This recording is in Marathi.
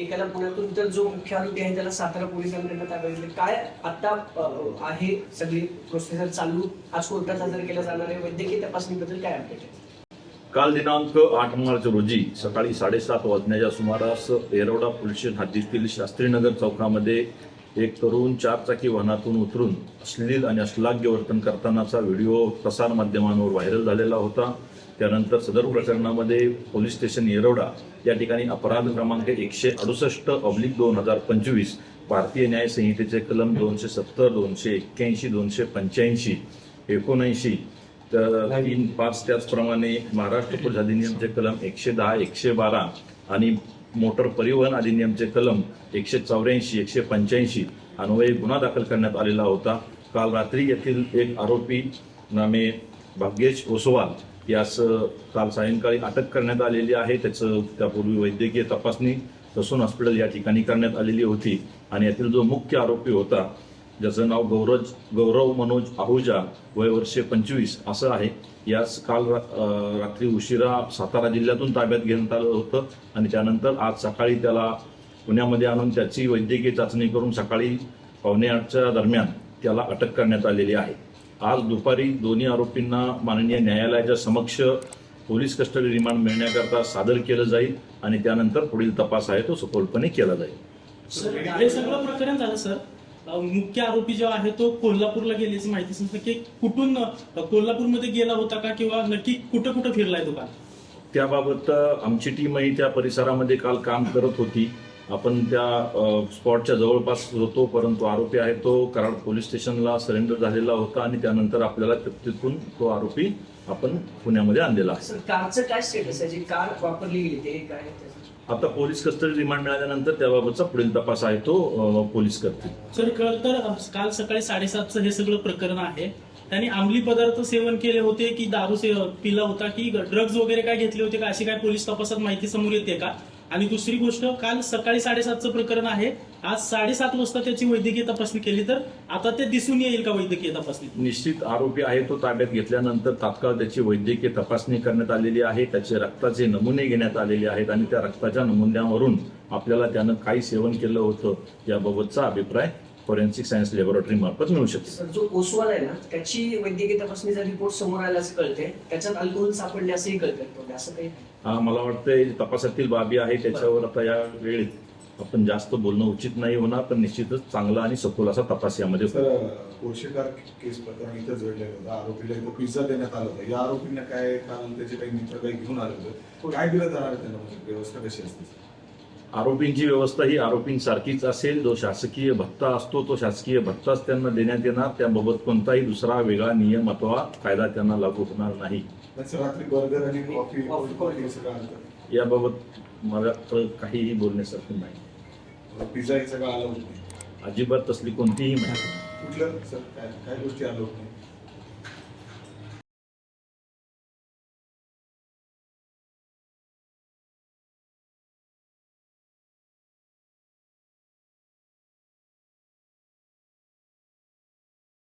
एकाला पुण्यातून तर जो मुख्य आरोपी आहे त्याला सातारा पोलिसांकडनं ताब्यात घेतले काय आता आहे सगळी प्रोसेसर चालू आज कोर्टात सादर केला जाणार आहे. वैद्यकीय तपासणीबद्दल काय अपडेट आहे? काल दिनांक आठ मार्च रोजी सकाळी साडेसात वाजण्याच्या सुमारास येरवडा पोलीस स्टेशन हद्दीतील शास्त्रीनगर चौकामध्ये एक तरुण चारचाकी वाहनातून उतरून अश्लील आणि अश्लाघ्य वर्तन करतानाचा व्हिडिओ प्रसार माध्यमांवर व्हायरल झालेला होता. त्यानंतर सदर प्रकरणामध्ये पोलीस स्टेशन येरवडा या ठिकाणी अपराध क्रमांक एकशे अडुसष्ट ऑब्लिक दोन हजार पंचवीस भारतीय न्याय संहितेचे कलम दोनशे सत्तर दोनशे एक्क्याऐंशी दोनशे पंच्याऐंशी एकोणऐंशी तर तीन पाच त्याचप्रमाणे महाराष्ट्र पोलीस अधिनियमचे कलम एकशे दहा एकशे बारा आणि मोटर परिवहन अधिनियमचे कलम एकशे चौऱ्याऐंशी एकशे पंच्याऐंशी अन्वये गुन्हा दाखल करण्यात आलेला होता. काल रात्री येथील एक आरोपी नामे भाग्येश ओसवाल यास काल सायंकाळी अटक करण्यात आलेली आहे. त्याचं त्यापूर्वी वैद्यकीय तपासणी ससून हॉस्पिटल या ठिकाणी करण्यात आलेली होती आणि यातील जो मुख्य आरोपी होता ज्याचं नाव गौरज गौरव मनोज आहुजा वय वर्षे पंचवीस असं आहे. यास काल रात्री उशिरा सातारा जिल्ह्यातून ताब्यात घेण्यात आलं होतं आणि त्यानंतर आज सकाळी त्याला पुण्यामध्ये आणून त्याची वैद्यकीय चाचणी करून सकाळी पावणे आठच्या दरम्यान त्याला अटक करण्यात आलेली आहे. आज दुपारी दोन्ही आरोपींना माननीय न्यायालयाच्या समक्ष पोलीस कस्टडी रिमांड मिळण्याकरता सादर केलं जाईल आणि त्यानंतर पुढील तपास आहे तो सखोलपणे केला जाईल. मुख्य आरोपी जो आहे तो कोल्हापूरला गेल्याची माहिती समजतं की कुठून कोल्हापूरमध्ये गेला होता का किंवा नक्की कुठं कुठं फिरलाय तो का त्याबाबत आमची टीमही त्या परिसरामध्ये काल काम करत होती. आपण त्या स्पॉटच्या जवळपास होतो परंतु आरोपी आहे तो. कराड पोलीस स्टेशनला सरेंडर झालेला होता आणि त्यानंतर आपल्याला तिथून तो आरोपी आपण पुण्यामध्ये आणलेला. कारचं काय स्टेटस आहे? जी कार वापरली गेली ते काय? आता पोलीस कस्टडी रिमांड मिळाल्यानंतर त्याबाबतचा पुढील तपास आहे तो पोलीस करतील. सर तर काल सकाळी साडेसातचं हे सगळं प्रकरण आहे. त्यांनी अंमली पदार्थ सेवन केले होते की दारू से पिला होता की ड्रग्ज वगैरे काय घेतले होते का? अशी काय पोलीस तपासात माहिती समोर येते का? आणि दुसरी गोष्ट काल सकाळी साडेसातचं प्रकरण आहे. आज साडेसात वाजता त्याची वैद्यकीय तपासणी केली तर आता ते दिसून येईल का वैद्यकीय तपासणी निश्चित आरोपी आहे तो ताब्यात घेतल्यानंतर तात्काळ त्याची वैद्यकीय तपासणी करण्यात आलेली आहे. त्याचे रक्ताचे नमुने घेण्यात आलेले आहेत आणि त्या रक्ताच्या नमुन्यावरून आपल्याला त्यानं काही सेवन केलं होतं. याबाबतचा अभिप्राय फॉरेन्सिक सायन्स लॅबोरेटरी मार्फत मिळू शकतो. जो ओसवाल आहे ना त्याची वैद्यकीय तपासणीचा रिपोर्ट समोर आला असं कळते त्याच्यात अल्कोहोल सापडले असंही कळतंय असं काही हा मला वाटतंय तपासातील बाबी आहे त्याच्यावर आता या वेळेत आपण जास्त बोलणं उचित नाही होणार पण निश्चितच चांगला आणि सखोल असा तपास यामध्ये होईल. सर कोळशेकार केस प्रकरण इथं जडलेलं होतं. आरोपीला इथं पिझ्झा देण्यात आला होता. या आरोपींना काय काल त्याचे काही मित्र काही घेऊन आले होते. काय दिलं जाणार आहे त्यांना? म्हणजे व्यवस्था कशी असते? आरोपींची व्यवस्था ही आरोपींसारखीच असेल. जो शासकीय भत्ता असतो तो शासकीय भत्ताच त्यांना देण्यात येणार. त्याबाबत कोणताही दुसरा वेगळा नियम अथवा कायदा त्यांना लागू होणार नाही. याबाबत मला तर काहीही बोलण्यासारखं नाही. हे अजिबात तसली कोणतीही माहिती कुठलं? काय गोष्टी आलं